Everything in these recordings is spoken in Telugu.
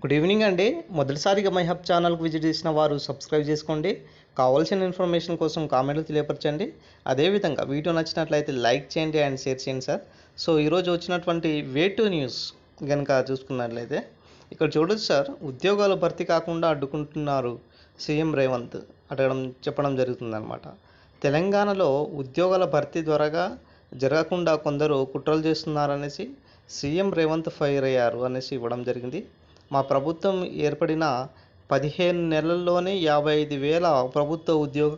గుడ్ ఈవినింగ్ అండి. మొదటిసారిగా మై హబ్ ఛానల్కి విజిట్ చేసిన వారు సబ్స్క్రైబ్ చేసుకోండి. కావాల్సిన ఇన్ఫర్మేషన్ కోసం కామెంట్లు తెలియపరచండి. అదేవిధంగా వీడియో నచ్చినట్లయితే లైక్ చేయండి అండ్ షేర్ చేయండి సార్. సో ఈరోజు వచ్చినటువంటి వే టు న్యూస్ కనుక చూసుకున్నట్లయితే ఇక్కడ చూడొచ్చు సార్ ఉద్యోగాలు భర్తీ కాకుండా అడ్డుకుంటున్నారు సీఎం రేవంత్ అడగడం చెప్పడం జరుగుతుందన్నమాట. తెలంగాణలో ఉద్యోగాల భర్తీ త్వరగా జరగకుండా కొందరు కుట్రలు చేస్తున్నారనేసి సీఎం రేవంత్ ఫైర్ అయ్యారు అనేసి ఇవ్వడం జరిగింది. మా ప్రభుత్వం ఏర్పడిన పదిహేను నెలల్లోనే యాభై ఐదు వేల ప్రభుత్వ ఉద్యోగ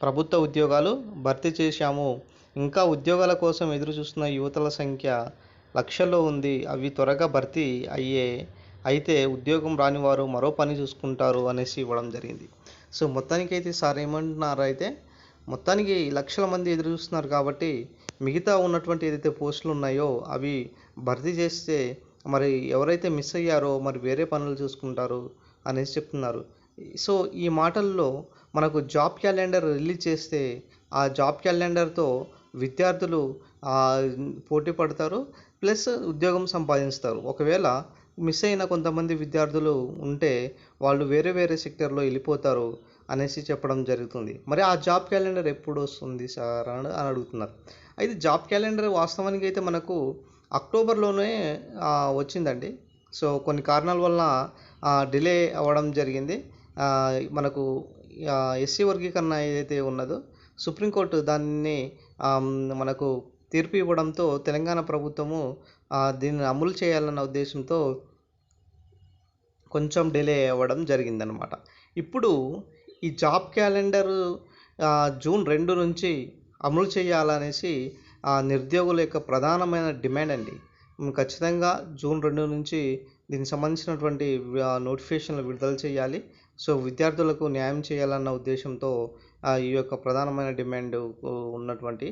ప్రభుత్వ ఉద్యోగాలు భర్తీ చేశాము. ఇంకా ఉద్యోగాల కోసం ఎదురుచూస్తున్న యువతల సంఖ్య లక్షల్లో ఉంది. అవి త్వరగా భర్తీ అయ్యే అయితే ఉద్యోగం రాని వారు మరో పని చూసుకుంటారు అనేసి ఇవ్వడం జరిగింది. సో మొత్తానికైతే సార్ ఏమంటున్నారు అయితే మొత్తానికి లక్షల మంది ఎదురు చూస్తున్నారు కాబట్టి మిగతా ఉన్నటువంటి ఏదైతే పోస్టులు ఉన్నాయో అవి భర్తీ చేస్తే మరి ఎవరైతే మిస్ అయ్యారో మరి వేరే పనులు చూసుకుంటారు అనేసి చెప్తున్నారు. సో ఈ మాటల్లో మనకు జాబ్ క్యాలెండర్ రిలీజ్ చేస్తే ఆ జాబ్ క్యాలెండర్తో విద్యార్థులు పోటీ పడతారు ప్లస్ ఉద్యోగం సంపాదిస్తారు. ఒకవేళ మిస్ అయిన కొంతమంది విద్యార్థులు ఉంటే వాళ్ళు వేరే వేరే సెక్టర్లో వెళ్ళిపోతారు అనేసి చెప్పడం జరుగుతుంది. మరి ఆ జాబ్ క్యాలెండర్ ఎప్పుడు వస్తుంది సార్ అని అడుగుతున్నారు. అయితే జాబ్ క్యాలెండర్ వాస్తవానికి అయితే మనకు అక్టోబర్లోనే వచ్చిందండి. సో కొన్ని కారణాల వలన డిలే అవ్వడం జరిగింది. మనకు ఎస్సీ వర్గీకరణ ఏదైతే ఉన్నదో సుప్రీంకోర్టు దాన్ని మనకు తీర్పు ఇవ్వడంతో తెలంగాణ ప్రభుత్వము దీన్ని అమలు చేయాలన్న ఉద్దేశంతో కొంచెం డిలే అవ్వడం జరిగిందనమాట ఇప్పుడు ఈ జాబ్ క్యాలెండర్ జూన్ రెండు నుంచి అమలు చేయాలనేసి నిరుద్యోగుల యొక్క ప్రధానమైన డిమాండ్ అండి. ఖచ్చితంగా జూన్ రెండు నుంచి దీనికి సంబంధించినటువంటి నోటిఫికేషన్లు విడుదల చేయాలి. సో విద్యార్థులకు న్యాయం చేయాలన్న ఉద్దేశంతో ఈ యొక్క ప్రధానమైన డిమాండ్ ఉన్నటువంటి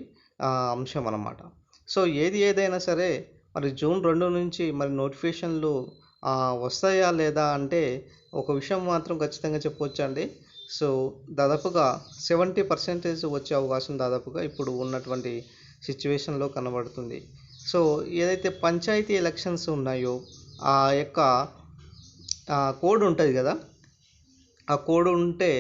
అంశం అన్నమాట. సో ఏది ఏదైనా సరే మరి జూన్ రెండు నుంచి మరి నోటిఫికేషన్లు వస్తాయా లేదా అంటే ఒక విషయం మాత్రం ఖచ్చితంగా చెప్పవచ్చండి సో దాదాపుగా సెవెంటీ పర్సెంటేజ్ వచ్చే అవకాశం దాదాపుగా ఇప్పుడు ఉన్నటువంటి సిచ్యువేషన్లో కనబడుతుంది. సో ఏదైతే పంచాయతీ ఎలక్షన్స్ ఉన్నాయో ఆ యొక్క కోడ్ ఉంటుంది కదా? ఆ కోడ్ ఉంటే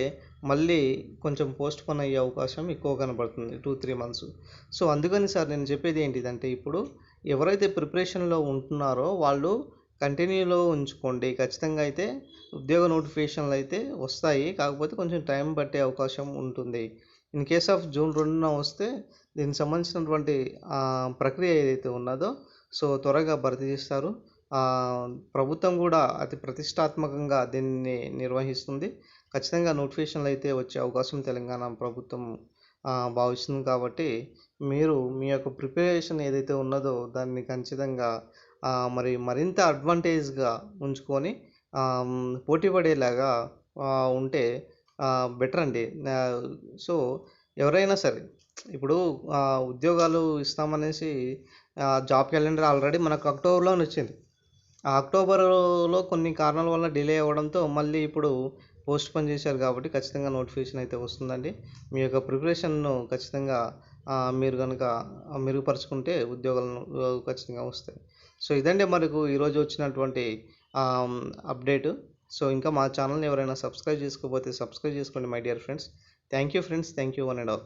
మళ్ళీ కొంచెం పోస్ట్ పోన్ అయ్యే అవకాశం ఎక్కువ కనబడుతుంది టూ త్రీ మంత్స్. సో అందుకని సార్ నేను చెప్పేది ఏంటిదంటే ఇప్పుడు ఎవరైతే ప్రిపరేషన్లో ఉంటున్నారో వాళ్ళు కంటిన్యూలో ఉంచుకోండి. ఖచ్చితంగా అయితే ఉద్యోగ నోటిఫికేషన్లు అయితే వస్తాయి. కాకపోతే కొంచెం టైం పట్టే అవకాశం ఉంటుంది. ఇన్ కేస్ ఆఫ్ జూన్ రెండున వస్తే దీనికి సంబంధించినటువంటి ప్రక్రియ ఏదైతే ఉన్నదో సో త్వరగా భర్తీ చేస్తారు. ప్రభుత్వం కూడా అతి ప్రతిష్టాత్మకంగా దీన్ని నిర్వహిస్తుంది. ఖచ్చితంగా నోటిఫికేషన్లు అయితే వచ్చే అవకాశం తెలంగాణ ప్రభుత్వం భావిస్తుంది కాబట్టి మీరు మీ యొక్క ప్రిపరేషన్ ఏదైతే ఉన్నదో దాన్ని ఖచ్చితంగా మరి మరింత అడ్వాంటేజ్గా ఉంచుకొని పోటీ పడేలాగా ఉంటే బెటర్ అండి. సో ఎవరైనా సరే ఇప్పుడు ఉద్యోగాలు ఇస్తామనేసి జాబ్ క్యాలెండర్ ఆల్రెడీ మనకు అక్టోబర్లోనే వచ్చింది. ఆ అక్టోబర్లో కొన్ని కారణాల వల్ల డిలే అవ్వడంతో మళ్ళీ ఇప్పుడు పోస్ట్ పోన్ చేశారు కాబట్టి ఖచ్చితంగా నోటిఫికేషన్ అయితే వస్తుందండి. మీ యొక్క ప్రిపరేషన్ను ఖచ్చితంగా మీరు కనుక మెరుగుపరుచుకుంటే ఉద్యోగాలను ఖచ్చితంగా వస్తాయి. సో ఇదండి మనకు ఈరోజు వచ్చినటువంటి అప్డేటు. సో ఇంకా మా ఛానల్ని ఎవరైనా సబ్స్క్రైబ్ చేసుకోకపోతే సబ్స్క్రైబ్ చేసుకోండి my dear friends. Thank you friends. Thank you one and all.